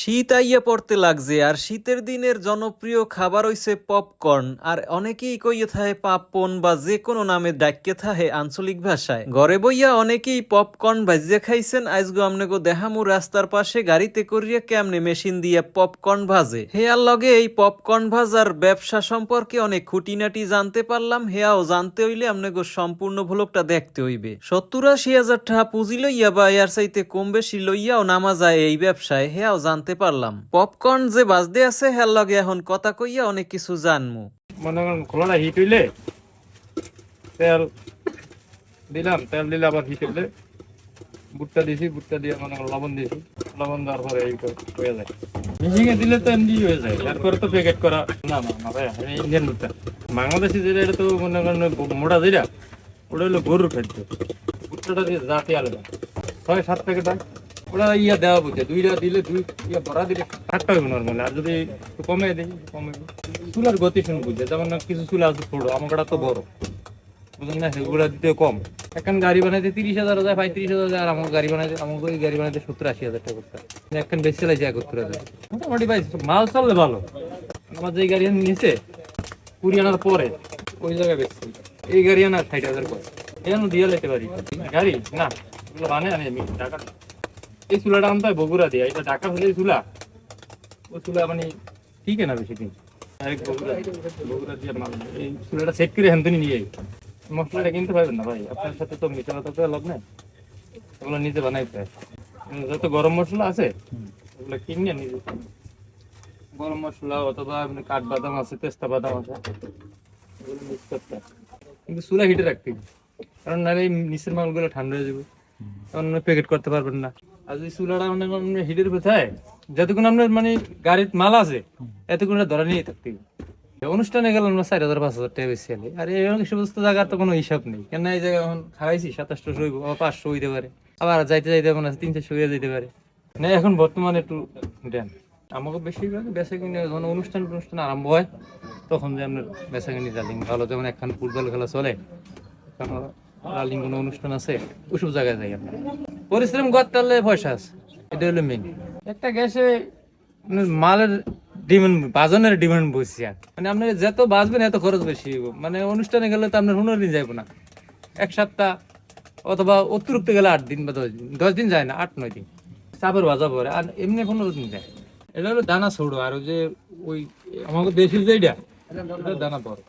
শীত আইয়া পড়তে লাগছে, আর শীতের দিনের জনপ্রিয় খাবার হইছে পপকর্ন আর অনেকেই কইয়ে থাহে পাপন বা যে কোনো নামে ডাক্কে থাহে আঞ্চলিক ভাষায়। ঘরে বইয়া অনেকেই পপকর্ন ভাজিয়া খাইছেন, আজগো আমনেগো দেহামু রাস্তার পাশে গাড়িতে করিয়া কেমনে মেশিন দিয়া পপকর্ন ভাজে। হেয়ার লগে, এই পপকর্ন ভাজার ব্যবসা সম্পর্কে অনেক খুঁটিনাটি জানতে পারলাম, হেয়াও জানতে হইলে আমনেগো সম্পূর্ণ ভ্লগটা দেখতে হইবে। সত্তর আশি হাজার টাকা পুঁজি লইয়া বা এর চাইতে কম বেশি লইয়াও নামা যায় এই ব্যবসায়, হেয়াও জানতে পারলাম। পপকর্ন যে বাজতে আছে হেয়ার লগে এখন কথা কইয়া অনেক কিছু জানমু। মনে করেন খোলাটা হিট হইলে তেল দিলাম, তেল দিলে আবার হিট হইলে বুটটা দিছি বুটটা দিয়ে মনে করেন লবণ দিয়েছি লবণ দেওয়ার পরে এই হয়ে যায়। মিশিংয়ে দিলে তো এমনি হয়ে যায়। তারপরে তো প্যাকেট করা না না না ভাই ইন্ডিয়ান বুটটা বাংলাদেশি যেটা, এটা তো মনে করেন মোটা যেটা, ওটা হলো গরুর খাদ্য। বুটটা দিয়ে জাতি আলাদা। ছয়, সাত প্যাকেট হয়। ওটা ইয়া দেওয়া বুঝছে দুইটা দিলে দুই, ইয়া ভরা দিলে সাতটা হবে নর্মালি আর যদি একটু কমে দিই কমে চুলার গতি শুনে বুঝছে যেমন না কিছু চুলা আছে ছোট আমাকে তো বড়। বুঝলেন না, সেগুলা দিতে কম। এখন গাড়ি বানাইতে তিরিশ হাজার যায় পঁয়ত্রিশ হাজার যায় আর আমার গাড়ি বানাইতে আমাকে ওই গাড়ি বানাইতে সত্তর আশি হাজার টাকা করতে হয়। এখন বেশি চালাইছে একত্তর হাজার। মোটামুটি ভাই, মাল চললে ভালো। আমার যে গাড়ি নিয়েছে কুড়ি আনার পরে, ওই জায়গায় বেশি এই গাড়ি আনার ষাট হাজার পরে। এখানে দিয়ে যেতে পারি। গাড়ি? না, এগুলো বানে আমি, টাকা। এই চুলাটা আনতে হয় বগুড়া দিয়ে এটা ঢাকা হলে চুলা। ও চুলা মানে ঠিক না বেশি দিন। ডাইরেক্ট বগুড়া বগুড়া দিয়ে মাল। এই চুলাটা সেট করে হ্যান্ডনি নিয়ে যাই মশলাটা কিনতে পারবেন না ভাই আপনার সাথে তো মিশালা তো লাভ নেই ওগুলো নিজে বানাইতে যত গরম মশলা আছে ওগুলো কিনে নিজে গরম মশলা অথবা কাঠ বাদাম আছে তেস্তা বাদাম আছে ওগুলো মিক্স করতে। কিন্তু চুলা হিটে রাখতে কারণ নাহলে এই নিচের মালগুলো ঠান্ডা হয়ে যাবে। তখন প্যাকেট করতে পারবেন না। আর যদি চুলাটা মনে করেন হিটের কোথায় যতক্ষণ আপনার মানে গাড়ির মাল আছে, এতক্ষণ ধরা নিয়ে থাকতে অনুষ্ঠানে গেলাম না, চার হাজার, পাঁচ হাজার টাকা বেশি আলে আর এই সমস্ত জায়গার তো কোনো হিসাব নেই। কেন এই জায়গায় এখন খাওয়াইছি সাতাশশো হইব আবার পাঁচশো হইতে পারে। আবার যাইতে যাইতে মনে আছে তিন চারশো হয়ে যেতে পারে। না, এখন বর্তমানে একটু দেন। আমাকে বেশিরভাগ বেচা কিনে, যখন অনুষ্ঠান অনুষ্ঠান আরম্ভ হয়, তখন যে আপনার বেচা কিনি, রালিং ভালো, যেমন একখান ফুটবল খেলা চলে, এখন রালিং কোনো অনুষ্ঠান আছে ওইসব জায়গায় যাই আপনার পরিশ্রম করতে হলে পয়সা আছে। এটা হলো মেন একটা গ্যাসে মালের ডিমান্ড বাজনের ডিমান্ড বসছি মানে আপনি যত বাজবেন এত খরচ বেশি হইব। মানে অনুষ্ঠানে গেলে তো আপনার পনেরো দিন যাইব না। এক সপ্তাহ অথবা অতিরিক্ত গেলে আট দিন বা দশ দিন। দশ দিন যায় না আট নয় দিন। চাপের বাজা পরে আর এমনি পনেরো দিন যায়। এটা হলো দানা ছোড়ো আর ওই যে ওই আমাকে দেশি যেটা এটা দানা পড়ে।